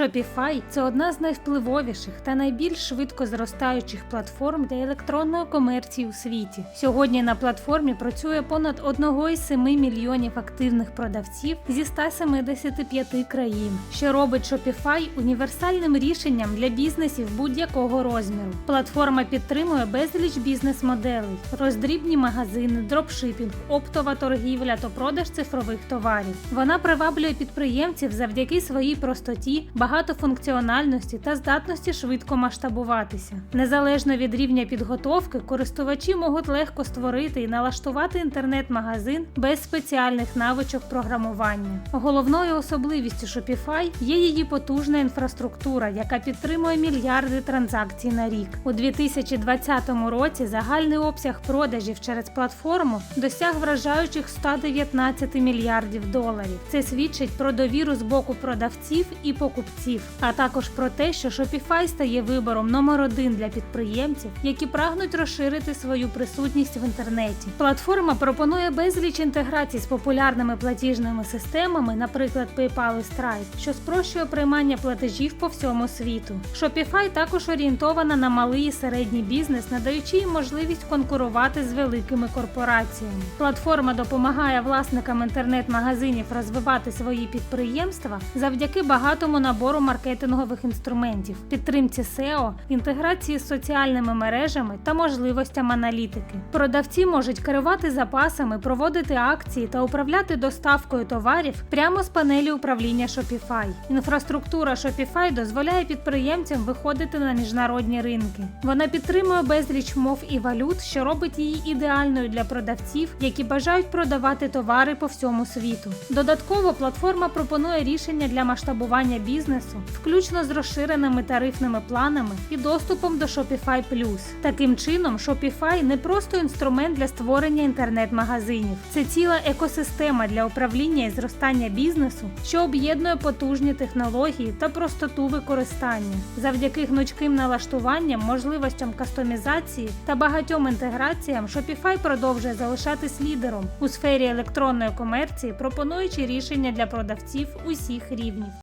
Shopify – це одна з найвпливовіших та найбільш швидко зростаючих платформ для електронної комерції у світі. Сьогодні на платформі працює понад 1,7 мільйонів активних продавців зі 175 країн, що робить Shopify універсальним рішенням для бізнесів будь-якого розміру. Платформа підтримує безліч бізнес-моделей, роздрібні магазини, дропшипінг, оптова торгівля та продаж цифрових товарів. Вона приваблює підприємців завдяки своїй простоті, багатофункціональності та здатності швидко масштабуватися. Незалежно від рівня підготовки, користувачі можуть легко створити і налаштувати інтернет-магазин без спеціальних навичок програмування. Головною особливістю Shopify є її потужна інфраструктура, яка підтримує мільярди транзакцій на рік. У 2020 році загальний обсяг продажів через платформу досяг вражаючих 119 мільярдів доларів. Це свідчить про довіру з боку продавців і покупців, а також про те, що Shopify стає вибором номер один для підприємців, які прагнуть розширити свою присутність в інтернеті. Платформа пропонує безліч інтеграцій з популярними платіжними системами, наприклад, PayPal і Stripe, що спрощує приймання платежів по всьому світу. Shopify також орієнтована на малий і середній бізнес, надаючи їм можливість конкурувати з великими корпораціями. Платформа допомагає власникам інтернет-магазинів розвивати свої підприємства завдяки багатому набору маркетингових інструментів, підтримці SEO, інтеграції з соціальними мережами та можливостям аналітики. Продавці можуть керувати запасами, проводити акції та управляти доставкою товарів прямо з панелі управління Shopify. Інфраструктура Shopify дозволяє підприємцям виходити на міжнародні ринки. Вона підтримує безліч мов і валют, що робить її ідеальною для продавців, які бажають продавати товари по всьому світу. Додатково платформа пропонує рішення для масштабування бізнесу, включно з розширеними тарифними планами і доступом до Shopify Plus. Таким чином, Shopify не просто інструмент для створення інтернет-магазинів, це ціла екосистема для управління і зростання бізнесу, що об'єднує потужні технології та простоту використання. Завдяки гнучким налаштуванням, можливостям кастомізації та багатьом інтеграціям, Shopify продовжує залишатись лідером у сфері електронної комерції, пропонуючи рішення для продавців усіх рівнів.